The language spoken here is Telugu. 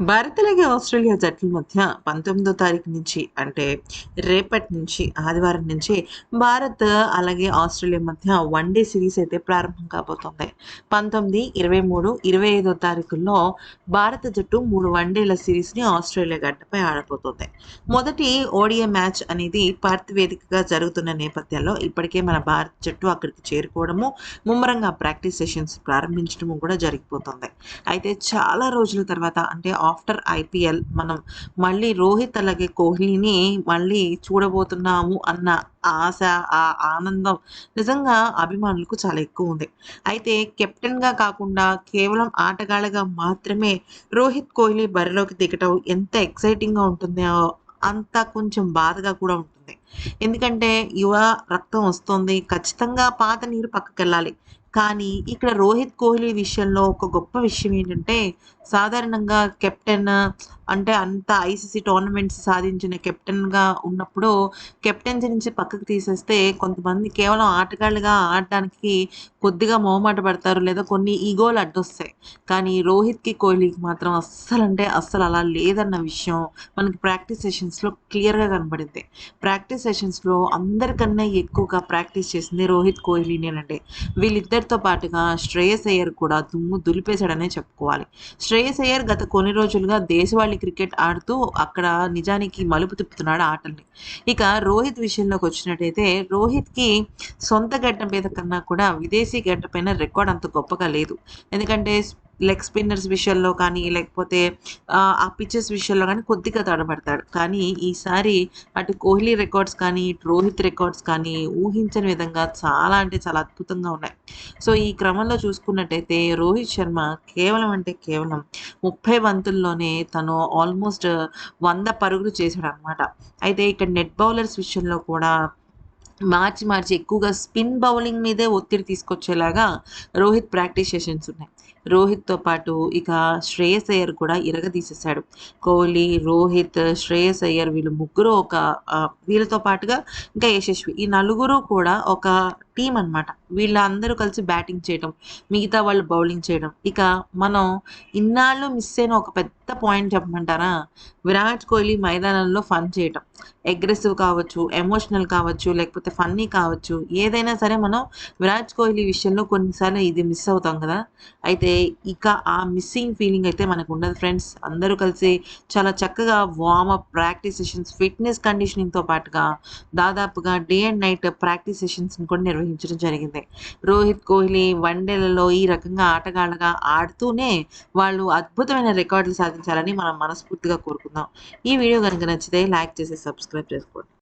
భారత్ అలాగే ఆస్ట్రేలియా జట్ల మధ్య పంతొమ్మిదో తారీఖు నుంచి అంటే రేపటి నుంచి ఆదివారం నుంచి భారత్ అలాగే ఆస్ట్రేలియా మధ్య వన్ డే సిరీస్ అయితే ప్రారంభం కాబోతోంది. పంతొమ్మిది ఇరవై మూడు ఇరవై ఐదో తారీఖుల్లో భారత జట్టు మూడు వన్డేల సిరీస్ని ఆస్ట్రేలియా గడ్డపై ఆడబోతోంది. మొదటి ఓడిఏ మ్యాచ్ అనేది పార్త్ వేదికగా జరుగుతున్న నేపథ్యంలో ఇప్పటికే మన భారత జట్టు అక్కడికి చేరుకోవడము ముమ్మరంగా ప్రాక్టీస్ సెషన్స్ ప్రారంభించడము కూడా జరిగిపోతుంది. అయితే చాలా రోజుల తర్వాత అంటే ఆఫ్టర్ ఐపీఎల్ మనం మళ్ళీ రోహిత్ అలాగే కోహ్లీని మళ్ళీ చూడబోతున్నాము అన్న ఆశ ఆ ఆనందం నిజంగా అభిమానులకు చాలా ఎక్కువ ఉంది. అయితే కెప్టెన్గా కాకుండా కేవలం ఆటగాళ్ళగా మాత్రమే రోహిత్ కోహ్లీ బరిలోకి దిగటం ఎంత ఎక్సైటింగ్గా ఉంటుందో అంత కొంచెం బాధగా కూడా ఉంటుంది. ఎందుకంటే యువ రక్తం వస్తుంది. ఖచ్చితంగా పాత నీరు పక్కకి వెళ్ళాలి కానీ ఇక్కడ రోహిత్ కోహ్లీ విషయంలో ఒక గొప్ప విషయం ఏంటంటే సాధారణంగా కెప్టెన్ అంటే అంత ఐసీసీ టోర్నమెంట్స్ సాధించిన కెప్టెన్గా ఉన్నప్పుడు కెప్టెన్సీ నుంచి పక్కకు తీసేస్తే కొంతమంది కేవలం ఆటగాళ్ళుగా ఆడడానికి కొద్దిగా మొహమాట పడతారు లేదా కొన్ని ఈగోలు అడ్డొస్తాయి. కానీ రోహిత్కి కోహ్లీకి మాత్రం అస్సలు అంటే అస్సలు అలా లేదన్న విషయం మనకి ప్రాక్టీస్ సెషన్స్లో క్లియర్గా కనబడింది ప్రాక్టీస్ సెషన్స్లో అందరికన్నా ఎక్కువగా ప్రాక్టీస్ చేసింది రోహిత్ కోహ్లీనేనండి వీళ్ళిద్దరితో పాటుగా శ్రేయస్ అయ్యర్ కూడా దుమ్ము దులిపేశాడనే చెప్పుకోవాలి. శ్రేయస్ అయ్యర్ గత కొన్ని రోజులుగా దేశవాళీ క్రికెట్ ఆడుతూ అక్కడ నిజానికి మలుపు తిప్పుతున్నాడు ఆటల్ని. ఇక రోహిత్ విషయంలోకి వచ్చినట్టయితే రోహిత్కి సొంత గడ్డ మీద కన్నా కూడా విదేశీ గడ్డ పైన రికార్డ్ అంత గొప్పగా లేదు. ఎందుకంటే లెగ్ స్పిన్నర్స్ విషయంలో కానీ లేకపోతే ఆ పిచ్చెస్ విషయంలో కానీ కొద్దిగా తడబడతాడు. కానీ ఈసారి అటు కోహ్లీ రికార్డ్స్ కానీ ఇటు రోహిత్ రికార్డ్స్ కానీ ఊహించని విధంగా చాలా అంటే చాలా అద్భుతంగా ఉన్నాయి. సో ఈ క్రమంలో చూసుకున్నట్టయితే రోహిత్ శర్మ కేవలం అంటే కేవలం ముప్పై వంతుల్లోనే తను ఆల్మోస్ట్ వంద పరుగులు చేశాడు అనమాట అయితే ఇక్కడ నెట్ బౌలర్స్ విషయంలో కూడా మార్చి మార్చి ఎక్కువగా స్పిన్ బౌలింగ్ మీదే ఒత్తిడి తీసుకొచ్చేలాగా రోహిత్ ప్రాక్టీస్ సెషన్స్ ఉన్నాయి. రోహిత్తో పాటు ఇక శ్రేయస్ అయ్యర్ కూడా ఇరగదీసేశాడు. కోహ్లీ రోహిత్ శ్రేయస్ అయ్యర్ వీళ్ళు ముగ్గురు ఒక వీళ్ళతో పాటుగా ఇంకా యశస్వి. ఈ నలుగురు కూడా ఒక టీం అనమాట వీళ్ళందరూ కలిసి బ్యాటింగ్ చేయడం మిగతా వాళ్ళు బౌలింగ్ చేయడం. ఇక మనం ఇన్నాళ్ళు మిస్ అయిన ఒక పెద్ద పాయింట్ చెప్పమంటారా? విరాట్ కోహ్లీ మైదానంలో ఫన్ చేయటం. అగ్రెసివ్ కావచ్చు ఎమోషనల్ కావచ్చు లేకపోతే ఫన్నీ కావచ్చు ఏదైనా సరే మనం విరాట్ కోహ్లీ విషయంలో కొన్నిసార్లు ఇది మిస్ అవుతాం కదా? అయితే ఇక ఆ మిస్సింగ్ ఫీలింగ్ అయితే మనకు ఉండదు ఫ్రెండ్స్ అందరూ కలిసి చాలా చక్కగా warm up practice sessions fitness కండిషనింగ్తో పాటుగా దాదాపుగా డే అండ్ నైట్ ప్రాక్టీస్ సెషన్స్ని కూడా నిర్వహించడం జరిగింది. రోహిత్ కోహ్లీ వన్డేలలో ఈ రకంగా ఆటగాళ్ళగా ఆడుతూనే వాళ్ళు అద్భుతమైన రికార్డులు సాధించాలని మనం మనస్ఫూర్తిగా కోరుకుందాం. ఈ వీడియో కనుక నచ్చితే లైక్ చేసి సబ్స్క్రైబ్ చేసుకోండి.